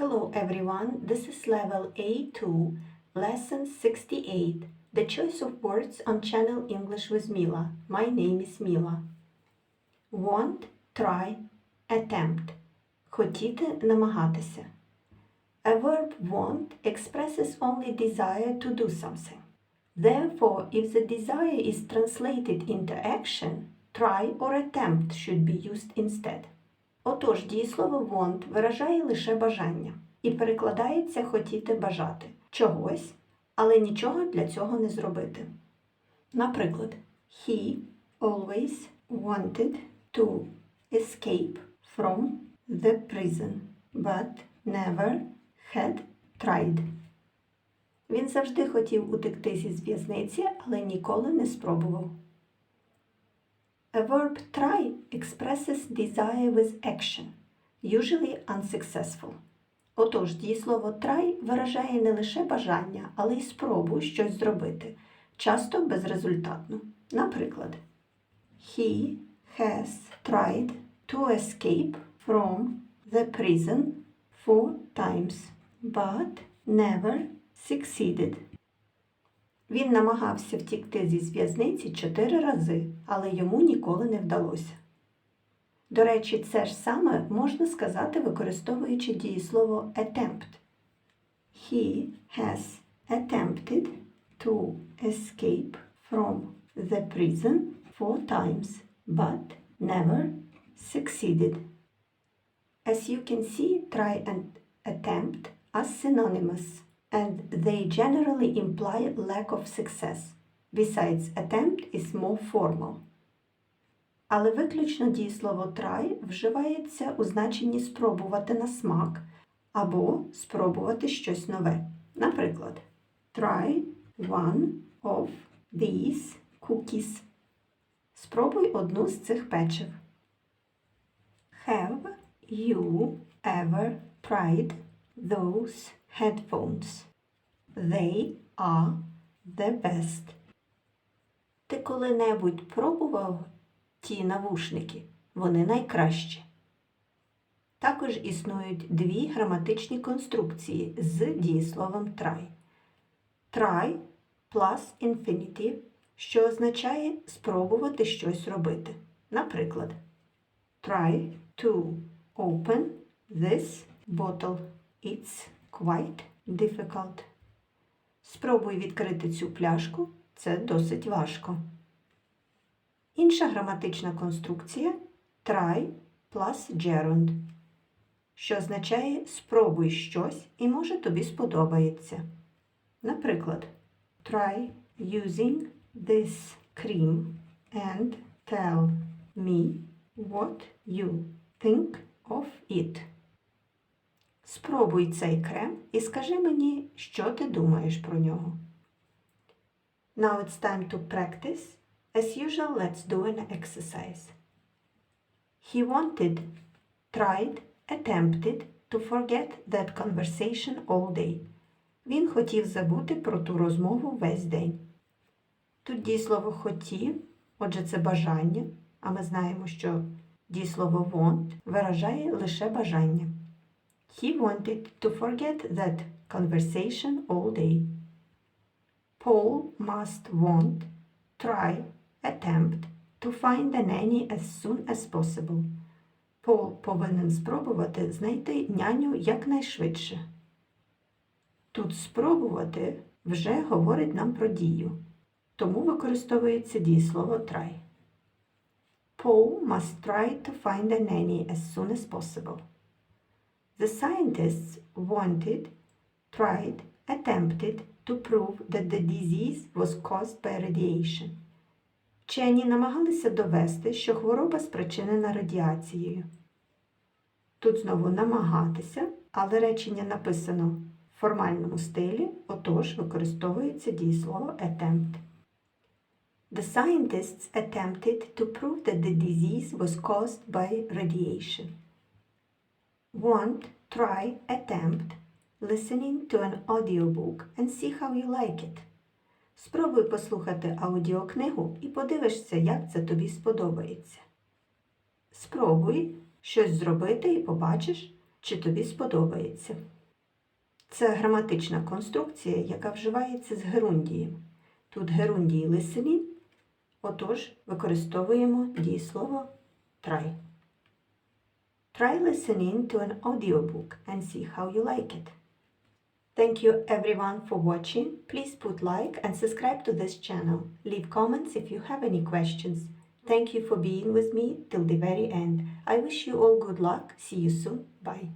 Hello everyone, this is level A2, lesson 68, the choice of words on channel English with Mila. My name is Mila. Want, try, attempt. Хотіти, намагатися. A verb want expresses only desire to do something. Therefore, if the desire is translated into action, try or attempt should be used instead. Отож, дієслово want виражає лише бажання і перекладається хотіти бажати чогось, але нічого для цього не зробити. Наприклад, he always wanted to escape from the prison, but never had tried. Він завжди хотів утекти зі в'язниці, але ніколи не спробував. A verb try expresses desire with action, usually unsuccessful. Отож, дієслово try виражає не лише бажання, але й спробу щось зробити, часто безрезультатно. Наприклад, He has tried to escape from the prison four times, but never succeeded. Він намагався втікти зі в'язниці чотири рази, але йому ніколи не вдалося. До речі, це ж саме можна сказати, використовуючи дієслово attempt. He has attempted to escape from the prison four times, but never succeeded. As you can see, try and attempt are synonymous and they generally imply lack of success. Besides, attempt is more formal. Але виключно дієслово try вживається у значенні спробувати на смак або спробувати щось нове. Наприклад, try one of these cookies. Спробуй одну з цих печив. Have you ever tried those headphones? They are the best. Ти коли-небудь пробував ті навушники? Вони найкращі. Також існують дві граматичні конструкції з дієсловом try. Try plus infinitive, що означає спробувати щось робити. Наприклад, try to open this bottle. It's quite difficult. Спробуй відкрити цю пляшку. Це досить важко. Інша граматична конструкція try plus gerund, що означає спробуй щось і може тобі сподобається. Наприклад, try using this cream and tell me what you think of it. Спробуй цей крем і скажи мені, що ти думаєш про нього. Now it's time to practice. As usual, let's do an exercise. He wanted, tried, attempted to forget that conversation all day. Він хотів забути про ту розмову весь день. Тут дієслово хотів, отже, це бажання, а ми знаємо, що дієслово want виражає лише бажання. He wanted to forget that conversation all day. Paul must want, try, attempt to find a nanny as soon as possible. Пол повинен спробувати знайти няню якнайшвидше. Тут спробувати вже говорить нам про дію, тому використовується дієслово try. Paul must try to find a nanny as soon as possible. The scientists wanted, tried, attempted to prove that the disease was caused by radiation. Вчені намагалися довести, що хвороба спричинена радіацією. Тут знову намагатися, але речення написано в формальному стилі, отож використовується дієслово attempt. The scientists attempted to prove that the disease was caused by radiation. Want, try, attempt listening to an audiobook and see how you like it. Спробуй послухати аудіокнигу і подивишся, як це тобі сподобається. Спробуй щось зробити і побачиш, чи тобі сподобається. Це граматична конструкція, яка вживається з герундієм. Тут герундії listening, отож використовуємо дієслово try. Try listening to an audiobook and see how you like it. Thank you everyone for watching. Please put like and subscribe to this channel. Leave comments if you have any questions. Thank you for being with me till the very end. I wish you all good luck. See you soon. Bye.